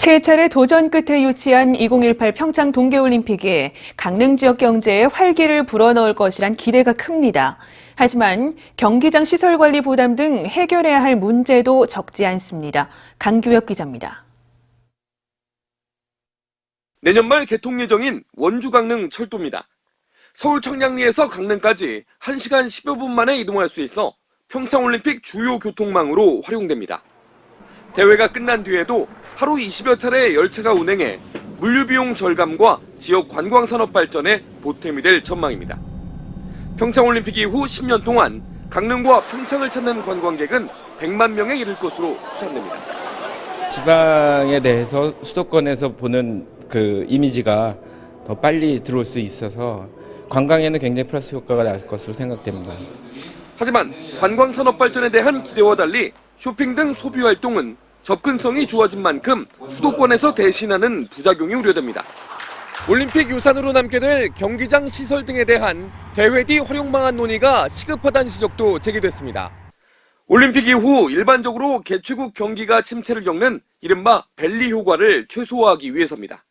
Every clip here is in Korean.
세 차례 도전 끝에 유치한 2018 평창 동계올림픽이 강릉 지역 경제에 활기를 불어넣을 것이란 기대가 큽니다. 하지만 경기장 시설 관리 부담 등 해결해야 할 문제도 적지 않습니다. 강규엽 기자입니다. 내년 말 개통 예정인 원주 강릉 철도입니다. 서울 청량리에서 강릉까지 1시간 10여 분 만에 이동할 수 있어 평창올림픽 주요 교통망으로 활용됩니다. 대회가 끝난 뒤에도 하루 20여 차례 열차가 운행해 물류 비용 절감과 지역 관광 산업 발전에 보탬이 될 전망입니다. 평창 올림픽 이후 10년 동안 강릉과 평창을 찾는 관광객은 100만 명에 이를 것으로 추산됩니다. 지방에 대해서 수도권에서 보는 그 이미지가 더 빨리 들어올 수 있어서 관광에는 굉장히 플러스 효과가 날 것으로 생각됩니다. 하지만 관광 산업 발전에 대한 기대와 달리 쇼핑 등 소비 활동은 접근성이 좋아진 만큼 수도권에서 대신하는 부작용이 우려됩니다. 올림픽 유산으로 남게 될 경기장 시설 등에 대한 대회 뒤 활용 방안 논의가 시급하다는 지적도 제기됐습니다. 올림픽 이후 일반적으로 개최국 경기가 침체를 겪는 이른바 벨리 효과를 최소화하기 위해서입니다.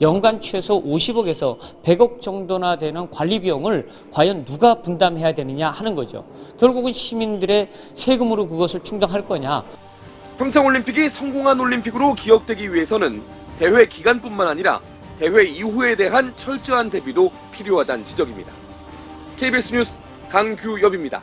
연간 최소 50억에서 100억 정도나 되는 관리 비용을 과연 누가 분담해야 되느냐 하는 거죠. 결국은 시민들의 세금으로 그것을 충당할 거냐. 평창올림픽이 성공한 올림픽으로 기억되기 위해서는 대회 기간뿐만 아니라 대회 이후에 대한 철저한 대비도 필요하다는 지적입니다. KBS 뉴스 강규엽입니다.